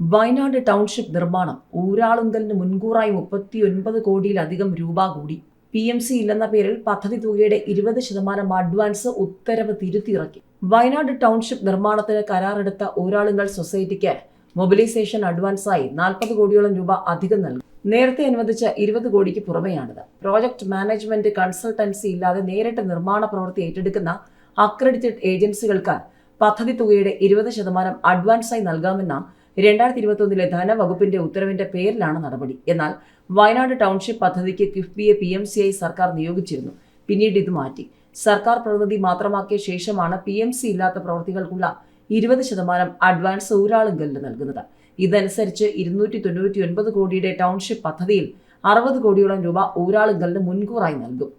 Wayanad township നിർമ്മാണം. ഊരാളുങ്കലിന് മുൻകൂറായി മുപ്പത്തി ഒൻപത് കോടിയിലധികം രൂപ കൂടി. പി എം സി ഇല്ലെന്ന പേരിൽ പദ്ധതി തുകയുടെ ഇരുപത് ശതമാനം അഡ്വാൻസ് ഉത്തരവ് തിരുത്തിയിറക്കി. വയനാട് ടൗൺഷിപ്പ് നിർമ്മാണത്തിന് കരാറെടുത്ത ഊരാളുങ്കൽ സൊസൈറ്റിക്ക് മൊബിലൈസേഷൻ അഡ്വാൻസായി നാൽപ്പത് കോടിയോളം രൂപ അധികം നൽകും. നേരത്തെ അനുവദിച്ച ഇരുപത് കോടിക്ക് പുറമെയാണിത്. പ്രോജക്ട് മാനേജ്മെന്റ് കൺസൾട്ടൻസി ഇല്ലാതെ നേരിട്ട് നിർമ്മാണ പ്രവൃത്തി ഏറ്റെടുക്കുന്ന അക്രഡിറ്റഡ് ഏജൻസികൾക്ക് പദ്ധതി തുകയുടെ ഇരുപത് ശതമാനം അഡ്വാൻസായി നൽകാമെന്ന രണ്ടായിരത്തി ഇരുപത്തൊന്നിലെ ധനവകുപ്പിന്റെ ഉത്തരവിന്റെ പേരിലാണ് നടപടി. എന്നാൽ വയനാട് ടൗൺഷിപ്പ് പദ്ധതിക്ക് കിഫ്ബിയെ പി എം സി ഐ സർക്കാർ നിയോഗിച്ചിരുന്നു. പിന്നീട് ഇത് മാറ്റി. സർക്കാർ പ്രതിനിധി മാത്രമാക്കിയ ശേഷമാണ് പി എം സി ഇല്ലാത്ത പ്രവൃത്തികൾക്കുള്ള ഇരുപത് ശതമാനം അഡ്വാൻസ് ഊരാളുങ്കലിന് നൽകുന്നത്. ഇതനുസരിച്ച് ഇരുന്നൂറ്റി തൊണ്ണൂറ്റി ഒൻപത് കോടിയുടെ ടൗൺഷിപ്പ് പദ്ധതിയിൽ അറുപത് കോടിയോളം രൂപ ഊരാളുങ്കലിന് മുൻകൂറായി നൽകും.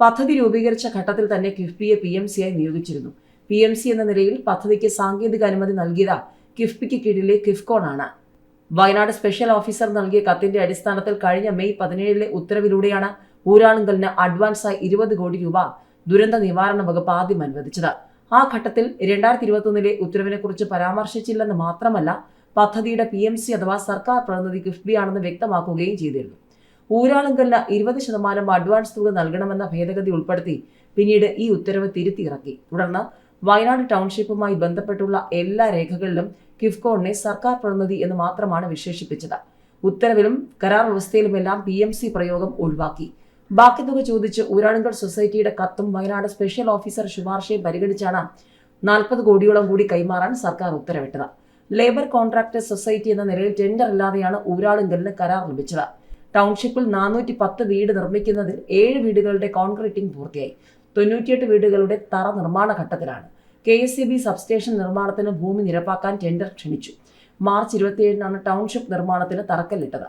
പദ്ധതി രൂപീകരിച്ച ഘട്ടത്തിൽ തന്നെ കിഫ്ബിയെ പി എം സിയായി നിയോഗിച്ചിരുന്നു. പി എം സി എന്ന നിലയിൽ പദ്ധതിക്ക് സാങ്കേതിക അനുമതി നൽകിയത് കിഫ്ബിക്ക് കീഴിലെ കിഫ്കോൺ ആണ് വയനാട് സ്പെഷ്യൽ ഓഫീസർ നൽകിയ കത്തിന്റെ അടിസ്ഥാനത്തിൽ കഴിഞ്ഞ മെയ് പതിനേഴിലെ ഉത്തരവിലൂടെയാണ് ഊരാളുങ്കലിന് അഡ്വാൻസായി ഇരുപത് കോടി രൂപ ദുരന്ത നിവാരണ വകുപ്പ് ആദ്യം അനുവദിച്ചത്. ആ ഘട്ടത്തിൽ രണ്ടായിരത്തി ഇരുപത്തൊന്നിലെ ഉത്തരവിനെക്കുറിച്ച് പരാമർശിച്ചില്ലെന്ന് മാത്രമല്ല പദ്ധതിയുടെ പി എം സി അഥവാ സർക്കാർ പ്രതിനിധി കിഫ്ബിയാണെന്ന് വ്യക്തമാക്കുകയും ചെയ്തിരുന്നു. ഊരാളുങ്കലിന് ഇരുപത് ശതമാനം അഡ്വാൻസ് തുക നൽകണമെന്ന ഭേദഗതി ഉൾപ്പെടുത്തി പിന്നീട് ഈ ഉത്തരവ് തിരുത്തിയിറക്കി. തുടർന്ന് വയനാട് ടൗൺഷിപ്പുമായി ബന്ധപ്പെട്ടുള്ള എല്ലാ രേഖകളിലും കിഫ്കോണിനെ സർക്കാർ പ്രതിനിധി എന്ന് മാത്രമാണ് വിശേഷിപ്പിച്ചത്. ഉത്തരവിലും കരാർ വ്യവസ്ഥയിലുമെല്ലാം പി എം സി പ്രയോഗം ഒഴിവാക്കി. ബാക്കി തുക ചോദിച്ച് ഊരാളുങ്കൽ സൊസൈറ്റിയുടെ കത്തും വയനാട് സ്പെഷ്യൽ ഓഫീസർ ശുപാർശയും പരിഗണിച്ചാണ് നാൽപ്പത് കോടിയോളം കൂടി കൈമാറാൻ സർക്കാർ ഉത്തരവിട്ടത്. ലേബർ കോൺട്രാക്ടേഴ്സ് സൊസൈറ്റി എന്ന നിലയിൽ ടെൻഡർ ഇല്ലാതെയാണ് ഊരാളുങ്കലിന് കരാർ ലഭിച്ചത്. ടൗൺഷിപ്പിൽ നാനൂറ്റി പത്ത് വീട് നിർമ്മിക്കുന്നതിൽ ഏഴ് വീടുകളുടെ കോൺക്രീറ്റിംഗ് പൂർത്തിയായി. തൊണ്ണൂറ്റിയെട്ട് വീടുകളുടെ തറ നിർമ്മാണ ഘട്ടത്തിലാണ്. K S C B substation നിർമ്മാണത്തിന് ഭൂമി നിരപ്പാക്കാൻ ടെൻഡർ ക്ഷണിച്ചു. മാർച്ച് ഇരുപത്തിയേഴിനാണ് ടൗൺഷിപ്പ് നിർമ്മാണത്തിന് തറക്കല്ലിട്ടത്.